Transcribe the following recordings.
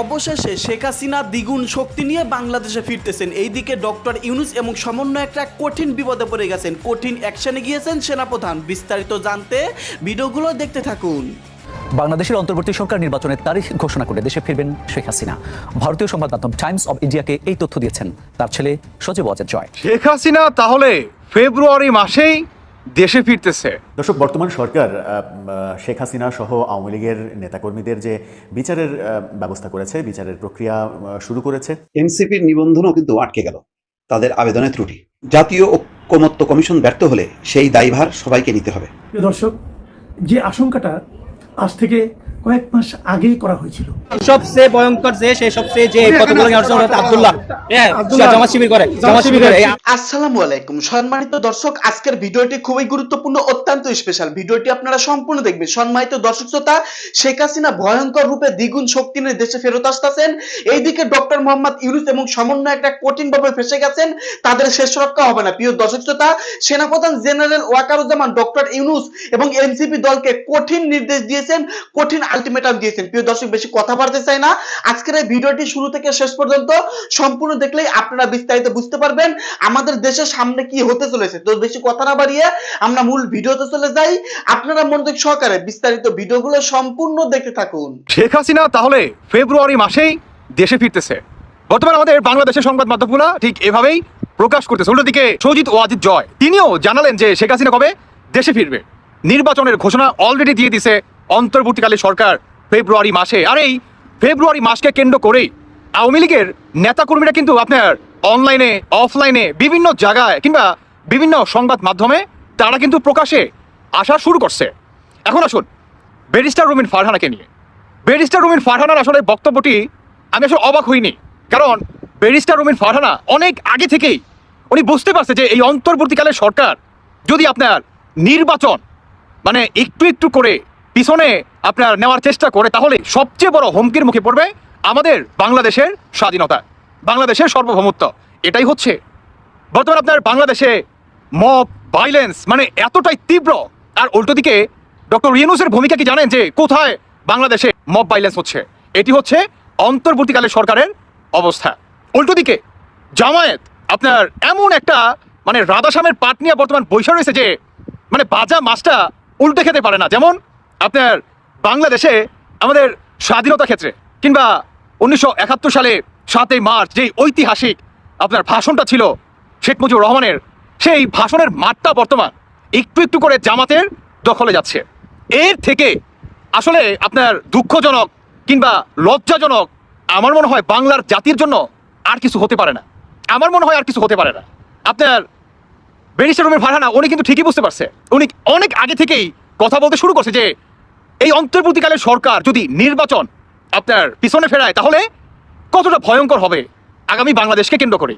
অবশেষে শেখ হাসিনা দ্বিগুণ শক্তি নিয়ে বাংলাদেশে ফিরতেছেন। এইদিকে ডক্টর ইউনুস এবং সমন্বয়করা কঠিন বিপদে পড়ে গেছেন। কঠিন অ্যাকশনে গিয়েছেন সেনাপ্রধান। বিস্তারিত জানতে ভিডিওগুলো দেখতে থাকুন। বাংলাদেশের অন্তর্বর্তী সরকার নির্বাচনের তারিখ ঘোষণা করে দেশে ফিরবেন শেখ হাসিনা। ভারতীয় সংবাদ মাধ্যম টাইমস অব ইন্ডিয়াকে এই তথ্য দিয়েছেন। তার ছেলে সজীব অজের জয়। শেখ হাসিনা তাহলে ফেব্রুয়ারি মাসেই দেশে ফিরতেছে। দর্শক বর্তমান সরকার শেখ হাসিনা সহ আওয়ামী লীগের নেতাকর্মীদের যে বিচারের ব্যবস্থা করেছে বিচারের প্রক্রিয়া শুরু করেছে। এনসিপির নিবন্ধনও কিন্তু আটকে গেল। তাদের আবেদনে ত্রুটি। জাতীয় ঐক্যমত্য কমিশন ব্যর্থ হলে সেই দায়ভার সবাইকে নিতে হবে। দর্শক যে আশঙ্কাটা আজ থেকে কয়েক মাস আগেই করা হয়েছিল। সবচেয়ে ভয়ঙ্কর যে সেই সবচেয়ে যে কতগুলো আব্দুল্লাহ। হ্যাঁ শিবির করে জামা শিবির করে। আসসালামু আলাইকুম। সম্মানিত দর্শক আজকের ভিডিওটি খুবই গুরুত্বপূর্ণ অত্যন্ত স্পেশাল ভিডিওটি আপনারা সম্পূর্ণ দেখবেন। সম্মানিত দর্শক শ্রোতা শেখ হাসিনা ভয়ঙ্কর রূপে দ্বিগুণ শক্তি নিয়ে দেশে ফেরত আসতেছেন। এইদিকে ডক্টর মোহাম্মদ ইউনুস এবং সমন্বয়করা কঠিন ভাবে ফেসে গেছেন। তাদের শেষ রক্ষা হবে না। প্রিয় দর্শক শ্রোতা সেনাপ্রধান জেনারেল ওয়াকারুজ্জামান ডক্টর ইউনুস এবং এনসিপি দলকে কঠিন নির্দেশ দিয়েছেন। কঠিন আলটিমেটাম দিয়েছেন। প্রিয় দর্শক, বেশি কথা বাড়তে চাই না। আজকের এই ভিডিওটি শুরু থেকে শেষ পর্যন্ত সম্পূর্ণ দেখলেই আপনারা বিস্তারিত বুঝতে পারবেন আমাদের দেশের সামনে কি হতে চলেছে। তো বেশি কথা না বাড়িয়ে আমরা মূল ভিডিওতে চলে যাই। আপনারা মনোযোগ সহকারে বিস্তারিত ভিডিওগুলো সম্পূর্ণ দেখতে থাকুন। শেখ হাসিনা তাহলে ফেব্রুয়ারি মাসেই দেশে ফিরতেছে। বর্তমানে আমাদের বাংলাদেশের সংবাদ মাধ্যমগুলো ঠিক এভাবেই প্রকাশ করতেছে। উল্টোদিকে সজিত ওয়াজিদ জয়, তিনিও জানালেন যে শেখ হাসিনা কবে দেশে ফিরবে। নির্বাচনের ঘোষণা অলরেডি দিয়ে দিছে অন্তর্বর্তীকালে সরকার ফেব্রুয়ারি মাসে, আর এই ফেব্রুয়ারি মাসকে কেন্দ্র করেই আওয়ামী লীগের নেতাকর্মীরা কিন্তু আপনার অনলাইনে, অফলাইনে, বিভিন্ন জায়গায় কিংবা বিভিন্ন সংবাদ মাধ্যমে তারা কিন্তু প্রকাশে আসা শুরু করছে। এখন আসুন ব্যারিস্টার রুমিন ফারহানাকে নিয়ে। ব্যারিস্টার রুমিন ফারহানার আসলে বক্তব্যটি আমি আসলে অবাক হইনি, কারণ ব্যারিস্টার রুমিন ফারহানা অনেক আগে থেকেই উনি বুঝতে পারছে যে এই অন্তর্বর্তীকালে সরকার যদি আপনার নির্বাচন মানে একটু একটু করে পিছনে আপনার নেওয়ার চেষ্টা করে, তাহলে সবচেয়ে বড় হুমকির মুখে পড়বে আমাদের বাংলাদেশের স্বাধীনতা, বাংলাদেশের সার্বভৌমত্ব। এটাই হচ্ছে। বর্তমানে আপনার বাংলাদেশে মব ভাইলেন্স মানে এতটাই তীব্র। আর উল্টো দিকে ডক্টর ইউনুসের ভূমিকা কি জানেন যে কোথায় বাংলাদেশে মব ভাইলেন্স হচ্ছে? এটি হচ্ছে অন্তর্বর্তীকালে সরকারের অবস্থা। উল্টো দিকে জামায়াত, আপনার এমন একটা মানে রাধাশ্যামের পাট নিয়ে বর্তমান বৈশা রয়েছে যে মানে বাজা মাছটা উল্টে খেতে পারে না। যেমন আপনার বাংলাদেশে আমাদের স্বাধীনতা ক্ষেত্রে কিংবা উনিশশো একাত্তর সালে সাতই মার্চ যেই ঐতিহাসিক আপনার ভাষণটা ছিল শেখ মুজিবুর রহমানের, সেই ভাষণের মাঠটা বর্তমান একটু একটু করে জামাতের দখলে যাচ্ছে। এর থেকে আসলে আপনার দুঃখজনক কিংবা লজ্জাজনক আমার মনে হয় বাংলার জাতির জন্য আর কিছু হতে পারে না। আমার মনে হয় আর কিছু হতে পারে না। আপনার ব্যারিস্টার রুমের ভাড়া না উনি কিন্তু ঠিকই বুঝতে পারছে। উনি অনেক আগে থেকেই কথা বলতে শুরু করছে যে এই অন্তর্বর্তীকালের সরকার যদি নির্বাচন আপনার পিছনে ফেরায়, তাহলে কতটা ভয়ঙ্কর হবে? আগামী বাংলাদেশকে কেন্দ্র করে।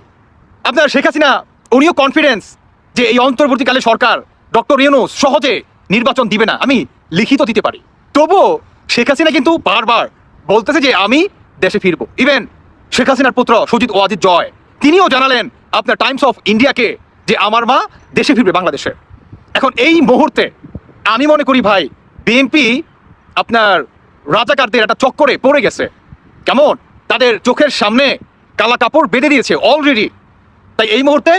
আপনার শেখ হাসিনা, উনিও কনফিডেন্স যে এই অন্তর্বর্তীকালে সরকার ডক্টর ইউনুস সহজে নির্বাচন দিবে না। আমি লিখিত দিতে পারি। তবুও শেখ হাসিনা কিন্তু বারবার বলতেছে যে আমি দেশে ফিরবো। ইভেন শেখ হাসিনার পুত্র সুজিত ওয়াজিদ জয়, তিনিও জানালেন আপনার টাইমস অফ ইন্ডিয়াকে যে আমার মা দেশে ফিরবে বাংলাদেশে। এখন এই মুহূর্তে আমি মনে করি ভাই, বিএনপি আপনার রাজাকারদের একটা চক্করে পড়ে গেছে। কেমন? তাদের চোখের সামনে কালা কাপড় বেঁধে দিয়েছে অলরেডি তাই এই মুহূর্তে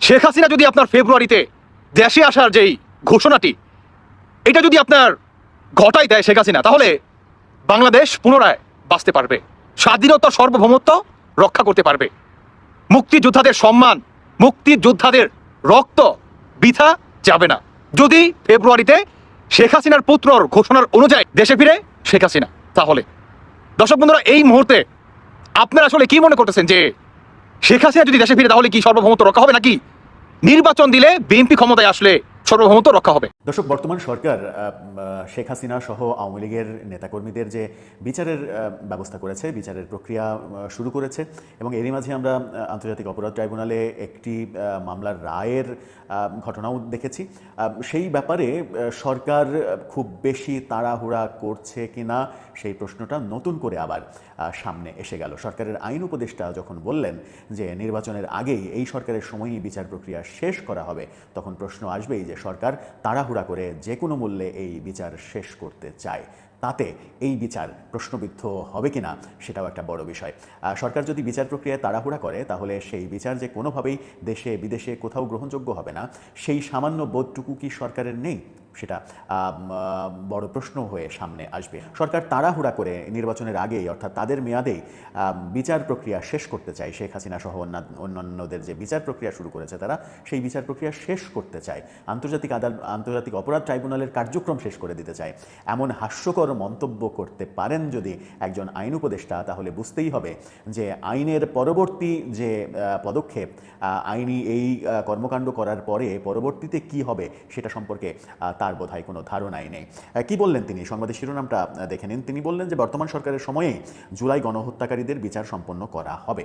শেখ হাসিনা যদি আপনার ফেব্রুয়ারিতে দেশে আসার যেই ঘোষণাটি, এটা যদি আপনার ঘটাই দেয় শেখ হাসিনা, তাহলে বাংলাদেশ পুনরায় বাঁচতে পারবে। স্বাধীনতা সার্বভৌমত্ব রক্ষা করতে পারবে। মুক্তিযোদ্ধাদের সম্মান, মুক্তিযোদ্ধাদের রক্ত বৃথা যাবে না। যদি ফেব্রুয়ারিতে শেখ হাসিনার পুত্রর ঘোষণার অনুযায়ী দেশে ফিরে শেখ হাসিনা। তাহলে, দর্শক বন্ধুরা, এই মুহূর্তে আপনারা আসলে কি মনে করতেছেন যে শেখ হাসিনা যদি দেশে ফিরে, তাহলে কি সার্বভৌমত্ব রক্ষা হবে নাকি? নির্বাচন দিলে বিএনপি ক্ষমতায় আসলে সার্বভৌমত্ব রক্ষা হবে। দর্শক, বর্তমান সরকার শেখ হাসিনা সহ আওয়ামী লীগের নেতাকর্মীদের যে বিচারের ব্যবস্থা করেছে, বিচারের প্রক্রিয়া শুরু করেছে এবং এরই মাঝে আমরা আন্তর্জাতিক অপরাধ ট্রাইব্যুনালে একটি মামলার রায়ের ঘটনাও দেখেছি। সেই ব্যাপারে সরকার খুব বেশি তাড়াহুড়া করছে কিনা সেই প্রশ্নটা নতুন করে আবার সামনে এসে গেল। সরকারের আইন উপদেষ্টা যখন বললেন যে, নির্বাচনের আগেই এই সরকারের সময়ই বিচার প্রক্রিয়া শেষ করা হবে, তখন প্রশ্ন আসবেই যে সরকার তাড়াহুড়া করে যে কোনো মূল্যে এই বিচার শেষ করতে চায়। তাতে এই বিচার প্রশ্নবিদ্ধ হবে কিনা সেটাও একটা বড় বিষয়। সরকার যদি বিচার প্রক্রিয়ায় তাড়াহুড়া করে, তাহলে সেই বিচার যে কোনোভাবেই দেশে বিদেশে কোথাও গ্রহণযোগ্য হবে না। সেই সামান্য বোধটুকু কি সরকারের নেই? সেটা বড় প্রশ্ন হয়ে সামনে আসবে। সরকার তাড়াহুড়া করে নির্বাচনের আগেই, অর্থাৎ তাদের মেয়াদেই বিচার প্রক্রিয়া শেষ করতে চায় শেখ হাসিনা সহ অন্যান্য অন্যান্যদের যে বিচার প্রক্রিয়া শুরু করেছে তারা, সেই বিচার প্রক্রিয়া শেষ করতে চায়। আন্তর্জাতিক আদালত আন্তর্জাতিক অপরাধ ট্রাইব্যুনালের কার্যক্রম শেষ করে দিতে চায়। এমন হাস্যকর মন্তব্য করতে পারেন যদি একজন আইন উপদেষ্টা, তাহলে বুঝতেই হবে যে আইনের পরবর্তী যে পদক্ষেপ আইনি এই কর্মকাণ্ড করার পরে পরবর্তীতে কি হবে, সেটা সম্পর্কে তার বোধহয় কোনো ধারণাই নেই। কি বললেন তিনি? সংবাদের শিরোনামটা দেখে নিন। তিনি বললেন যে, বর্তমান সরকারের সময়েই জুলাই গণহত্যাকারীদের বিচার সম্পন্ন করা হবে।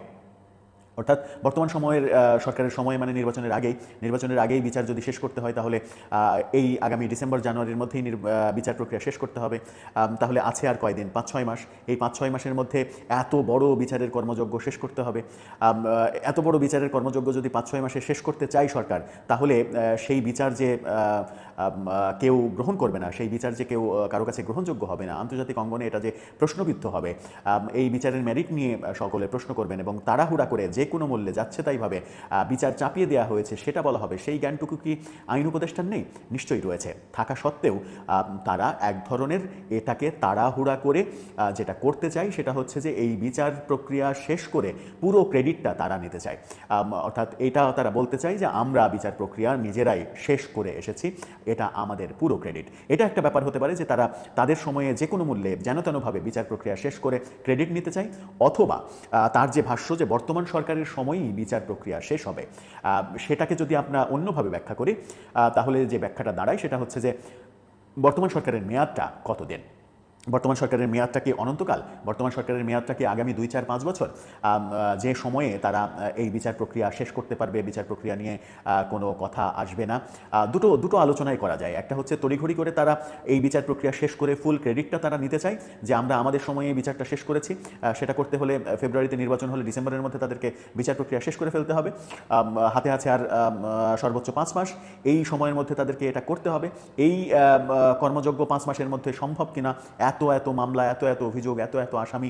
অর্থাৎ বর্তমান সময়ের সরকারের সময় মানে নির্বাচনের আগেই নির্বাচনের আগেই বিচার যদি শেষ করতে হয় তাহলে এই আগামী ডিসেম্বর, জানুয়ারির মধ্যেই বিচার প্রক্রিয়া শেষ করতে হবে। তাহলে আছে আর কয়দিন? পাঁচ, ছয় মাস। এই পাঁচ, ছয় মাসের মধ্যে এত বড় বিচারের কর্মযজ্ঞ শেষ করতে হবে। এত বড় বিচারের কর্মযজ্ঞ যদি পাঁচ, ছয় মাসে শেষ করতে চায় সরকার, তাহলে সেই বিচার যে কেউ গ্রহণ করবে না, সেই বিচার যে কেউ কারও কাছে গ্রহণযোগ্য হবে না, আন্তর্জাতিক অঙ্গনে এটা যে প্রশ্নবিদ্ধ হবে এই বিচারের মেরিট নিয়ে সকলে প্রশ্ন করবেন এবং তাড়াহুড়া করে যে কোনো মূল্যে যাচ্ছে তাইভাবে বিচার চাপিয়ে দেওয়া হয়েছে, সেটা বলা হবে। সেই জ্ঞানটুকু কি আইন উপদেষ্টার নেই? নিশ্চয়ই রয়েছে। থাকা সত্ত্বেও তারা এক ধরনের এটাকে তাড়াহুড়া করে যেটা করতে চাই সেটা হচ্ছে যে এই বিচার প্রক্রিয়া শেষ করে পুরো ক্রেডিটটা তারা নিতে চায়। অর্থাৎ এটা তারা বলতে চাই যে আমরা বিচার প্রক্রিয়া নিজেরাই শেষ করে এসেছি, এটা আমাদের পুরো ক্রেডিট। এটা একটা ব্যাপার হতে পারে যে তারা তাদের সময়ে যে কোনো মূল্যে যেন তেনভাবে বিচার প্রক্রিয়া শেষ করে ক্রেডিট নিতে চাই অথবা তার যে ভাষ্য যে বর্তমান সরকারের সময়ই বিচার প্রক্রিয়া শেষ হবে। সেটাকে যদি আমরা অন্যভাবে ব্যাখ্যা করি তাহলে যে ব্যাখ্যাটা দাঁড়ায় সেটা হচ্ছে যে বর্তমান সরকারের মেয়াদটা কতদিন? বর্তমান সরকারের মেয়াদটা কি অনন্তকাল? বর্তমান সরকারের মেয়াদটা কি আগামী দুই, চার, পাঁচ বছর? যে সময়ে তারা এই বিচার প্রক্রিয়া শেষ করতে পারবে, বিচার প্রক্রিয়া নিয়ে কোনো কথা আসবে না। দুটো দুটো আলোচনাই করা যায়। একটা হচ্ছে তড়িঘড়ি করে তারা এই বিচার প্রক্রিয়া শেষ করে ফুল ক্রেডিটটা তারা নিতে চায়, যে আমরা আমাদের সময়ে এই বিচারটা শেষ করেছি। সেটা করতে হলে ফেব্রুয়ারিতে নির্বাচন হলে ডিসেম্বরের মধ্যে তাদেরকে বিচার প্রক্রিয়া শেষ করে ফেলতে হবে। হাতে আছে আর সর্বোচ্চ পাঁচ মাস। এই সময়ের মধ্যে তাদেরকে এটা করতে হবে। এই কর্মযোগ্য পাঁচ মাসের মধ্যে সম্ভব কিনা এত এত মামলা, এত এত অভিযোগ, এত এত আসামি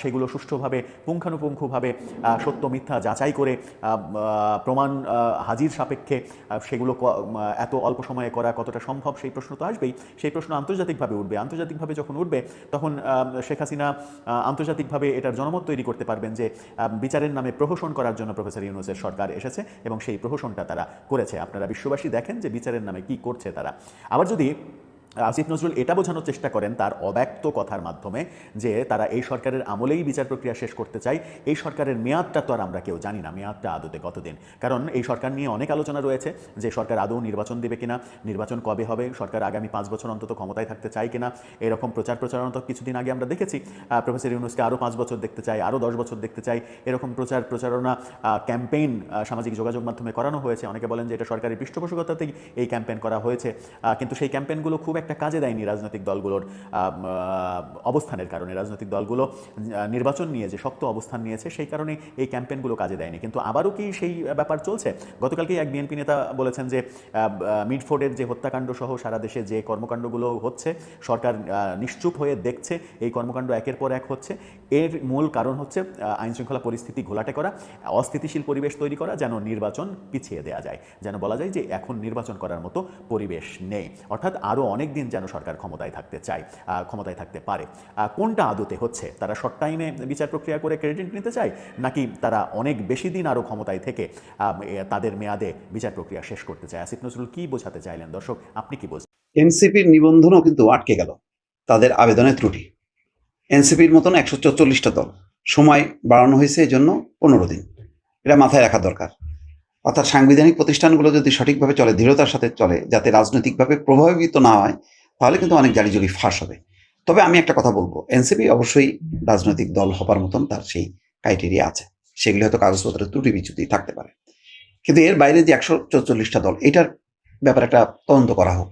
সেগুলো সুষ্ঠুভাবে, পুঙ্খানুপুঙ্খভাবে সত্য মিথ্যা যাচাই করে প্রমাণ হাজির সাপেক্ষে সেগুলো এত অল্প সময়ে করা কতটা সম্ভব সেই প্রশ্ন তো আসবেই। সেই প্রশ্ন আন্তর্জাতিকভাবে উঠবে। আন্তর্জাতিকভাবে যখন উঠবে, তখন শেখ হাসিনা আন্তর্জাতিকভাবে এটার জনমত তৈরি করতে পারবেন যে বিচারের নামে প্রহসন করার জন্য প্রফেসর ইউনুসের সরকার এসেছে এবং সেই প্রহসনটা তারা করেছে। আপনারা বিশ্ববাসী দেখেন যে বিচারের নামে কি করছে তারা। আবার যদি আসিফ নজরুল এটা বোঝানোর চেষ্টা করেন তার অব্যক্ত কথার মাধ্যমে যে তারা এই সরকারের আমলেই বিচার প্রক্রিয়া শেষ করতে চায়, এই সরকারের মেয়াদটা তো আর আমরা কেউ জানি না, মেয়াদটা আদতে কতদিন? কারণ এই সরকার নিয়ে অনেক আলোচনা রয়েছে যে সরকার আদৌ নির্বাচন দেবে কিনা, নির্বাচন কবে হবে, সরকার আগামী পাঁচ বছর অন্তত ক্ষমতায় থাকতে চায় কিনা, এরকম প্রচার প্রচারণা তো কিছুদিন আগে আমরা দেখেছি। প্রফেসর ইউনুসকে আরও পাঁচ বছর দেখতে চাই আরও দশ বছর দেখতে চাই এরকম প্রচার প্রচারণা ক্যাম্পেইন সামাজিক যোগাযোগ মাধ্যমে করানো হয়েছে। অনেকে বলেন যে এটা সরকারি পৃষ্ঠপোষকতাতেই এই ক্যাম্পেইন করা হয়েছে। কিন্তু সেই ক্যাম্পেইনগুলো খুব একটা কাজে দেয়নি রাজনৈতিক দলগুলোর অবস্থানের কারণে। রাজনৈতিক দলগুলো নির্বাচন নিয়ে যে শক্ত অবস্থান নিয়েছে, সেই কারণে এই ক্যাম্পেনগুলো কাজে দেয়নি। কিন্তু আবারও কি সেই ব্যাপার চলছে? গতকালকে এক বিএনপি নেতা বলেছেন যে মিডফোর্ডের যে হত্যাকাণ্ড সহ সারা দেশে যে কর্মকাণ্ডগুলো হচ্ছে, সরকার নিশ্চুপ হয়ে দেখছে এই কর্মকাণ্ড একের পর এক হচ্ছে। এর মূল কারণ হচ্ছে আইন শৃঙ্খলা পরিস্থিতি ঘোলাটে করা, অস্থিতিশীল পরিবেশ তৈরি করা, যেন নির্বাচন পিছিয়ে দেওয়া যায়। যেন বলা যায় যে এখন নির্বাচন করার মতো পরিবেশ নেই। অর্থাৎ আরও অনেক দিন যেন সরকার ক্ষমতায় থাকতে চায় ক্ষমতায় থাকতে পারে। কোনটা আদতে হচ্ছে? তারা শর্ট টাইমে বিচার প্রক্রিয়া করে ক্রেডিট নিতে চায়, নাকি তারা অনেক বেশি দিন আরও ক্ষমতায় থেকে তাদের মেয়াদে বিচার প্রক্রিয়া শেষ করতে চায়? আসিফ নজরুল, কি বোঝাতে চাইলেন? দর্শক, আপনি কি বলছেন এনসিপির নিবন্ধনও কিন্তু আটকে গেল, তাদের আবেদনের ত্রুটি। এনসিপির মতন একশো চল্লিশটা দল, সময় বাড়ানো হয়েছে এই জন্য পনেরো দিন। এটা মাথায় রাখা দরকার। অর্থাৎ সাংবিধানিক প্রতিষ্ঠানগুলো যদি সঠিকভাবে চলে, দৃঢ়তার সাথে চলে, যাতে রাজনৈতিকভাবে প্রভাবিত না হয়, তাহলে কিন্তু অনেক জারিজুরি ফাঁস হবে। তবে আমি একটা কথা বলব, এনসিপি অবশ্যই রাজনৈতিক দল হবার মতন তার সেই ক্রাইটেরিয়া আছে। সেগুলি হয়তো কাগজপত্রের ত্রুটি বিচ্যুতি থাকতে পারে। কিন্তু এর বাইরে যে একশো চল্লিশটা দল, এটার ব্যাপারে একটা তদন্ত করা হোক।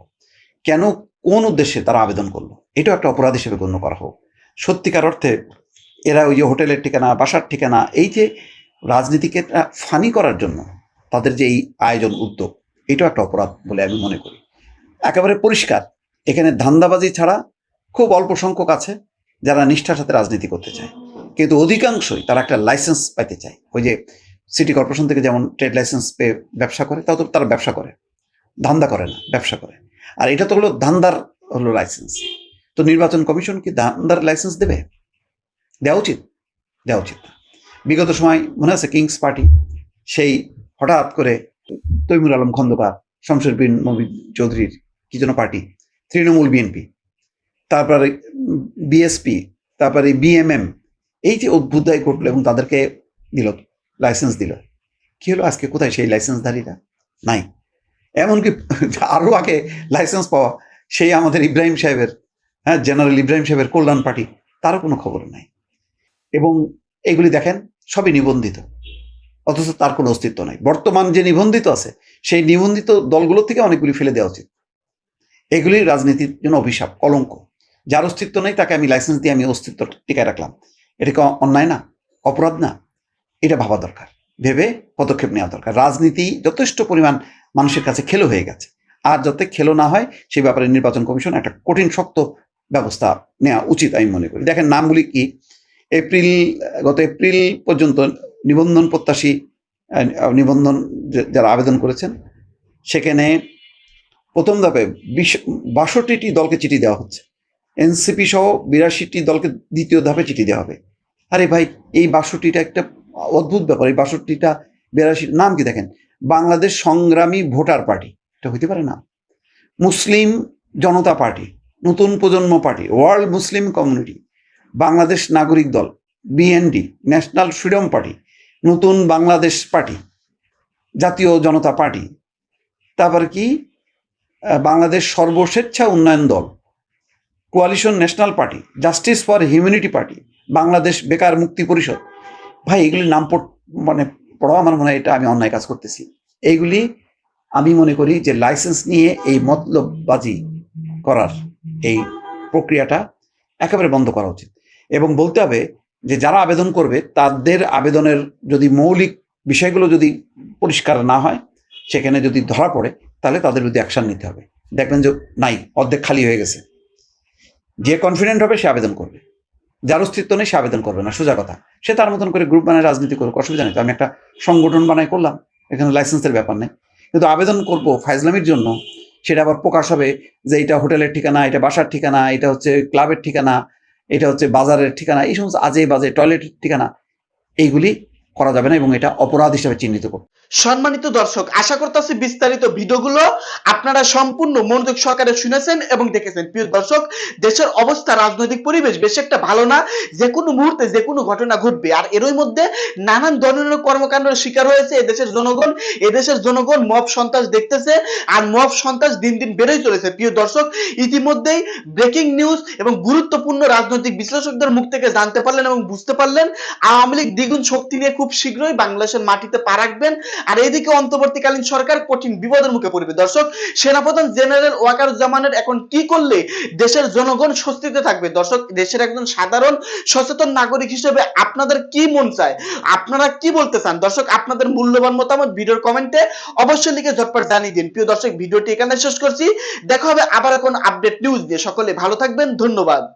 কেন, কোন উদ্দেশ্যে তারা আবেদন করল? এটাও একটা অপরাধ হিসেবে গণ্য করা হোক। সত্যিকার অর্থে এরা ওই যে হোটেলের ঠিকানা, বাসার ঠিকানা, এই যে রাজনীতিকে ফানি করার জন্য তাদের যে এই আয়োজন উদ্যোগ, এটাও একটা অপরাধ বলে আমি মনে করি। একেবারে পরিষ্কার, এখানে ধান্দাবাজি ছাড়া খুব অল্প সংখ্যক আছে যারা নিষ্ঠার সাথে রাজনীতি করতে চায়। কিন্তু অধিকাংশই তারা একটা লাইসেন্স পাইতে চায়। ওই যে সিটি কর্পোরেশন থেকে যেমন ট্রেড লাইসেন্স পেয়ে ব্যবসা করে, তাও তো তারা ব্যবসা করে। ধান্দা করে না, ব্যবসা করে। আর এটা তো হলো ধান্দার হলো লাইসেন্স তো নির্বাচন কমিশন কি ধান্দার লাইসেন্স দেবে? দেওয়া উচিত? দেওয়া উচিত বিগত সময় মনে আছে কিংস পার্টি সেই হঠাৎ করে তৈমুর আলম খন্দকার শমশের বিন মবিন চৌধুরীর কি যেন পার্টি, তৃণমূল বিএনপি তারপরে বিএসপি তারপরে বিএমএম এই যে অভ্যুদয় ঘটলো এবং তাদেরকে দিল লাইসেন্স দিল। কি হলো আজকে? কোথায় সেই লাইসেন্সধারীরা নাই। এমনকি আরও আগে লাইসেন্স পাওয়া সেই আমাদের ইব্রাহিম সাহেবের হ্যাঁ জেনারেল ইব্রাহিম সাহেবের কল্যাণ পার্টি, তারও কোনো খবর নাই। এবং এগুলি দেখেন, সবই নিবন্ধিত। অথচ তার কোনো অস্তিত্ব নাই। বর্তমান যে নিবন্ধিত আছে, সেই নিবন্ধিত দলগুলো থেকে অনেকগুলি ফেলে দেওয়া উচিত। এগুলি রাজনীতির জন্য অভিশাপ, কলঙ্ক। যার অস্তিত্ব নেই, তাকে আমি লাইসেন্স দিয়ে আমি অস্তিত্ব টিকায় রাখলাম। এটা কি অন্যায় না? অপরাধ না? এটা ভাবা দরকার। ভেবে পদক্ষেপ নেওয়া দরকার। রাজনীতি যথেষ্ট পরিমাণ মানুষের কাছে খেলো হয়ে গেছে। আর যাতে খেলো না হয়, সেই ব্যাপারে নির্বাচন কমিশন একটা কঠিন, শক্ত ব্যবস্থা নেওয়া উচিত আমি মনে করি। দেখেন নামগুলি কি? এপ্রিল, গত এপ্রিল পর্যন্ত নিবন্ধন প্রত্যাশী নিবন্ধন যারা আবেদন করেছেন, সেখানে প্রথম ধাপে বিশ, বাষট্টিটি দলকে চিঠি দেওয়া হচ্ছে। এনসিপি সহ বিরাশিটি দলকে দ্বিতীয় ধাপে চিঠি দেওয়া হবে। আরে ভাই, এই বাষট্টিটা একটা অদ্ভুত ব্যাপার। এই বাষট্টিটা, বিরাশি, নাম কি দেখেন? বাংলাদেশ সংগ্রামী ভোটার পার্টি। এটা হইতে পারে না। মুসলিম জনতা পার্টি, নতুন প্রজন্ম party, world Muslim community, Bangladesh নাগরিক দল, বিএনডি, ন্যাশনাল ফ্রিডম পার্টি। নতুন বাংলাদেশ পার্টি, জাতীয় জনতা পার্টি। তারপর কি? বাংলাদেশ সর্বস্বেচ্ছা উন্নয়ন দল coalition national party justice for humanity party Bangladesh বেকার মুক্তি পরিষদ। ভাই এগুলির নাম মানে পড়া আমার মনে হয় এটা আমি অন্যায় কাজ করতেছি। এইগুলি আমি মনে করি যে লাইসেন্স নিয়ে এই মতলববাজি করার এই প্রক্রিয়াটা একেবারে বন্ধ করা উচিত। এবং বলতে হবে যে যারা আবেদন করবে, তাদের আবেদনের যদি মৌলিক বিষয়গুলো যদি পরিষ্কার না হয়, সেখানে যদি ধরা পড়ে, তাহলে তাদের বিরুদ্ধে অ্যাকশন নিতে হবে। দেখবেন যে নাই, অর্ধেক খালি হয়ে গেছে। যে কনফিডেন্ট হবে, সে আবেদন করবে। যার অস্তিত্ব নেই, সে আবেদন করবে না। সোজা কথা। সে তার মতন করে গ্রুপ বানায়, রাজনীতি করুক, অসুবিধা নেই। তো আমি একটা সংগঠন বানাই করলাম, এখানে লাইসেন্সের ব্যাপার নেই। কিন্তু আবেদন করব ফাইজলামির জন্য, সেটা আবার প্রকাশ হবে যে এটা হোটেলের ঠিকানা, এটা বাসার ঠিকানা, এটা হচ্ছে ক্লাবের ঠিকানা এটা হচ্ছে বাজারের ঠিকানা এই সমস্ত আজে বাজে টয়লেটের ঠিকানা এইগুলি করা যাবে না এবং এটা অপরাধ হিসেবে চিহ্নিত করবে সম্মানিত দর্শক, আশা করতেছি বিস্তারিত ভিডিওগুলো আপনারা সম্পূর্ণ মনোযোগ সহকারে শুনেছেন এবং দেখেছেন। প্রিয় দর্শক, দেশের অবস্থা, রাজনৈতিক পরিবেশ বেশ একটা ভালো না যে কোনো মুহূর্তে যে কোনো ঘটনা ঘটবে। আর এরই মধ্যে নানান ধরনের কর্মকাণ্ডের শিকার হয়েছে এদেশের জনগণ। এদেশের জনগণ মব সন্ত্রাস দেখতেছে আর মব সন্ত্রাস দিন দিন বেড়েই চলেছে। প্রিয় দর্শক, ইতিমধ্যেই ব্রেকিং নিউজ এবং গুরুত্বপূর্ণ রাজনৈতিক বিশ্লেষকদের মুখ থেকে জানতে পারলেন এবং বুঝতে পারলেন, আওয়ামী লীগ দ্বিগুণ শক্তি নিয়ে খুব শীঘ্রই বাংলাদেশের মাটিতে পা রাখবেন। আর এইদিকে অন্তর্বর্তীকালীন সরকার কঠিন বিপদের মুখে পড়বে। দর্শক, সেনাপ্রধান জেনারেল ওয়াকারুজ্জামানের এখন কি করলে দেশের জনগণ স্বস্তিতে থাকবে? দর্শক, দেশের একজন সাধারণ, সচেতন নাগরিক হিসেবে আপনাদের কি মন চায়? আপনারা কি বলতে চান? দর্শক, আপনাদের মূল্যবান মতামত ভিডিওর কমেন্টে অবশ্যই লিখে ঝটপট জানিয়ে দিন। প্রিয় দর্শক, ভিডিওটি এখানে শেষ করছি। দেখা হবে আবার এখন আপডেট নিউজ দিয়ে সকলে ভালো থাকবেন। ধন্যবাদ।